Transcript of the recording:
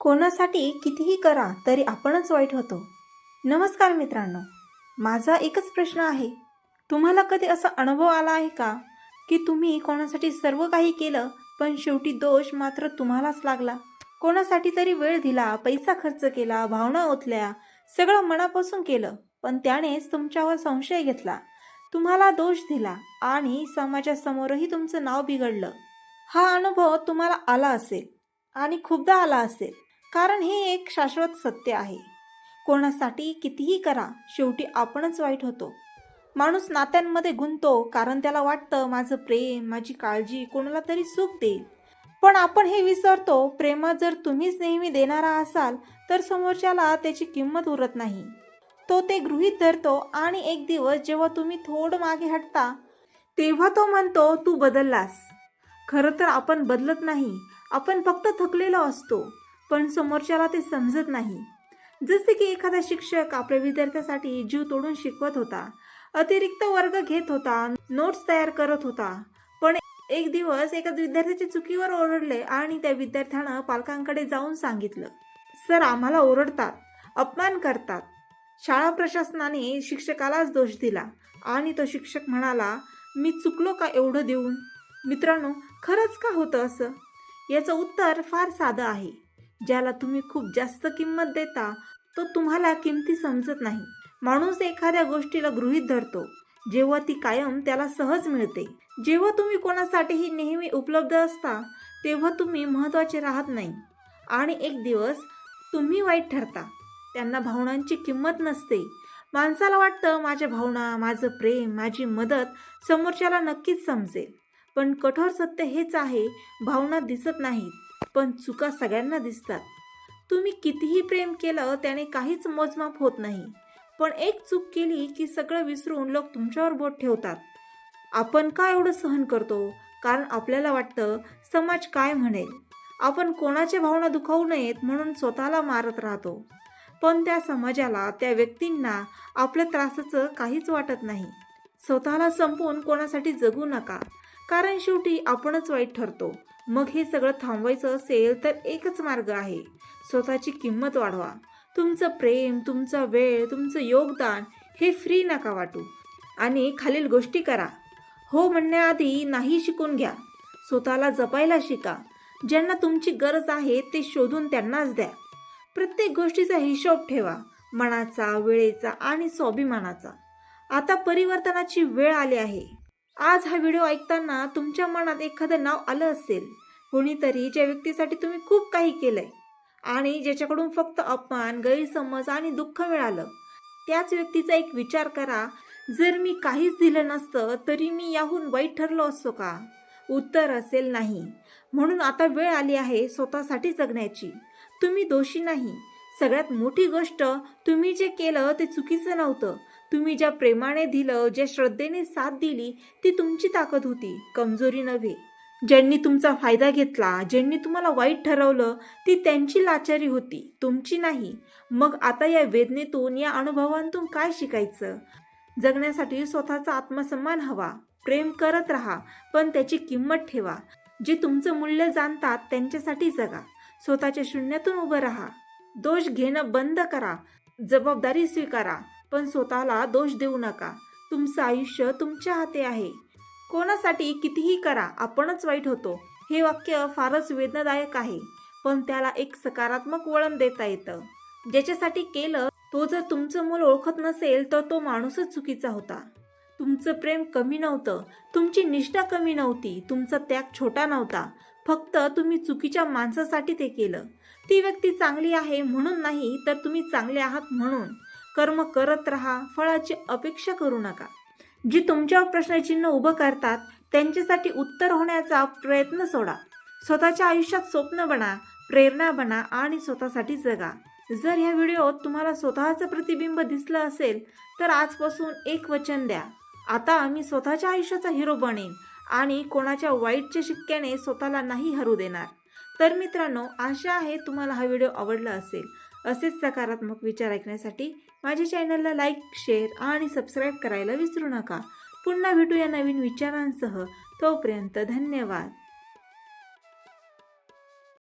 कोणासाठी कितीही करा तरी आपणच वाईट होतो. नमस्कार मित्रांनो माझा एकच प्रश्न आहे. तुम्हाला कधी असा अनुभव आला आहे का? की तुम्ही कोणासाठी सर्व काही केलं पण शेवटी दोष मात्र तुम्हालाच लागला? कोणासाठी तरी वेळ दिला पैसा खर्च केला भावना ओतल्या सगळं मनापासून केलं पण त्यानेच तुमच्यावर संशय घेतला. तुम्हाला दोष दिला आणि समाजासमोरही तुमचं नाव बिघडलं. हा अनुभव तुम्हाला आला असेल आणि खूपदा आला असेल. कारण हे एक शाश्वत सत्य आहे. कोणासाठी कितीही करा शेवटी आपणच वाईट होतो. माणूस नात्यांमध्ये गुंतो कारण त्याला वाटतं माझं प्रेम माझी काळजी कोणाला तरी सुख देईल. पण आपण हे विसरतो प्रेमात जर तुम्हीच नेहमी देणारा असाल तर समोरच्याला त्याची किंमत उरत नाही. तो ते गृहीत धरतो आणि एक दिवस जेव्हा तुम्ही थोडं मागे हटता तेव्हा तो म्हणतो तू बदललास. खरं तर आपण बदलत नाही आपण फक्त थकलेलो असतो. पण समोरच्याला ते समजत नाही. जसे की एखादा शिक्षक आपल्या विद्यार्थ्यासाठी जीव तोडून शिकवत होता. अतिरिक्त वर्ग घेत होता नोट्स तयार करत होता. पण एक दिवस एका विद्यार्थ्याच्या चुकीवर ओरडले आणि त्या विद्यार्थ्यानं पालकांकडे जाऊन सांगितलं सर आम्हाला ओरडतात अपमान करतात. शाळा प्रशासनाने शिक्षकालाच दोष दिला आणि तो शिक्षक म्हणाला मी चुकलो का एवढं देऊन? मित्रांनो खरंच का होतं असं? याचं उत्तर फार साधं आहे. ज्याला तुम्ही खूप जास्त किंमत देता तो तुम्हाला किमती समजत नाही. माणूस एखाद्या गोष्टीला गृहीत धरतो. जेव्हा ती कायम त्याला सहज मिळते. जेव्हा तुम्ही कोणासाठीही नेहमी उपलब्ध असता तेव्हा तुम्ही महत्त्वाचे राहत नाही. आणि एक दिवस तुम्ही वाईट ठरता. त्यांना भावनांची किंमत नसते. माणसाला वाटतं माझ्या भावना माझं प्रेम माझी मदत समोरच्याला नक्कीच समजेल. पण कठोर सत्य हेच आहे भावना दिसत नाहीत. पण चुका सगळ्यांना दिसतात. तुम्ही कितीही प्रेम केलं त्याने काहीच मोजमाप होत नाही. पण एक चूक केली की सगळं विसरून लोक तुमच्यावर बोट ठेवतात. आपण का एवढं सहन करतो? कारण आपल्याला वाटतं समाज काय म्हणेल? आपण कोणाच्या भावना दुखावू नयेत म्हणून स्वतःला मारत राहतो. पण त्या समाजाला त्या व्यक्तींना आपल्या त्रासाचं काहीच वाटत नाही. स्वतःला संपवून कोणासाठी जगू नका. कारण शेवटी आपणच वाईट ठरतो. मग हे सगळं थांबवायचं असेल तर एकच मार्ग आहे. स्वतःची किंमत वाढवा. तुमचं प्रेम तुमचा वेळ तुमचं योगदान हे फ्री नका वाटू. आणि खालील गोष्टी करा. हो म्हणण्याआधी नाही शिकून घ्या. स्वतःला जपायला शिका. ज्यांना तुमची गरज आहे ते शोधून त्यांनाच द्या. प्रत्येक गोष्टीचा हिशोब ठेवा. मनाचा वेळेचा आणि स्वाभिमानाचा. आता परिवर्तनाची वेळ आली आहे. आज हा व्हिडिओ ऐकताना तुमच्या मनात एखादं नाव आलं असेल कोणीतरी ज्या व्यक्तीसाठी तुम्ही खूप काही केलंय आणि ज्याच्याकडून फक्त अपमान गैरसमज आणि दुःख मिळालं त्याच व्यक्तीचा एक विचार करा. जर मी काहीच दिलं नसतं तरी मी याहून वाईट ठरलो असतो का? उत्तर असेल नाही. म्हणून आता वेळ आली आहे स्वतःसाठी जगण्याची. तुम्ही दोषी नाही. सगळ्यात मोठी गोष्ट तुम्ही जे केलं ते चुकीचं नव्हतं. तुम्ही ज्या प्रेमाने दिलं ज्या श्रद्धेने साथ दिली ती तुमची ताकद होती कमजोरी नव्हे. ज्यांनी तुमचा फायदा घेतला ज्यांनी तुम्हाला वाईट ठरवलं ती त्यांची लाचारी होती तुमची नाही. मग आता या वेदनेतून या अनुभवांतून काय शिकायचं? जगण्यासाठी स्वतःचा आत्मसन्मान हवा. प्रेम करत राहा पण त्याची किंमत ठेवा. जे तुमचं मूल्य जाणतात त्यांच्यासाठी जगा. स्वतःच्या शून्यातून उभं राहा. दोष घेणं बंद करा. जबाबदारी स्वीकारा. पण स्वतःला दोष देऊ नका. तुमचं आयुष्य तुमच्या हाती आहे. कोणासाठी कितीही करा आपणच वाईट होतो. हे वाक्य फारच वेदनादायक आहे पण त्याला एक सकारात्मक वळण देता येतं. ज्याच्यासाठी केलं तो जर तुमचं मूल ओळखत नसेल तर तो माणूसच चुकीचा होता. तुमचं प्रेम कमी नव्हतं. तुमची निष्ठा कमी नव्हती. तुमचा त्याग छोटा नव्हता. फक्त तुम्ही चुकीच्या माणसासाठी ते केलं. ती व्यक्ती चांगली आहे म्हणून नाही तर तुम्ही चांगले आहात म्हणून. कर्म करत राहा फळाची अपेक्षा करू नका. जी तुमच्यावर प्रश्नचिन्ह उभं करतात त्यांच्यासाठी उत्तर होण्याचा प्रयत्न सोडा. स्वतःच्या आयुष्यात स्वप्न बना प्रेरणा बना आणि स्वतःसाठी जगा. जर ह्या व्हिडिओत तुम्हाला स्वतःचं प्रतिबिंब दिसलं असेल तर आजपासून एक वचन द्या. आता मी स्वतःच्या आयुष्याचा हिरो बनेन आणि कोणाच्या वाईटच्या शिक्क्याने स्वतःला नाही हरू देणार. तर मित्रांनो आशा आहे तुम्हाला हा व्हिडिओ आवडला असेल. असेच सकारात्मक विचार ऐकण्यासाठी माझ्या चॅनलला लाईक शेअर आणि सबस्क्राईब करायला विसरू नका. पुन्हा भेटूया नवीन विचारांसह. तोपर्यंत धन्यवाद.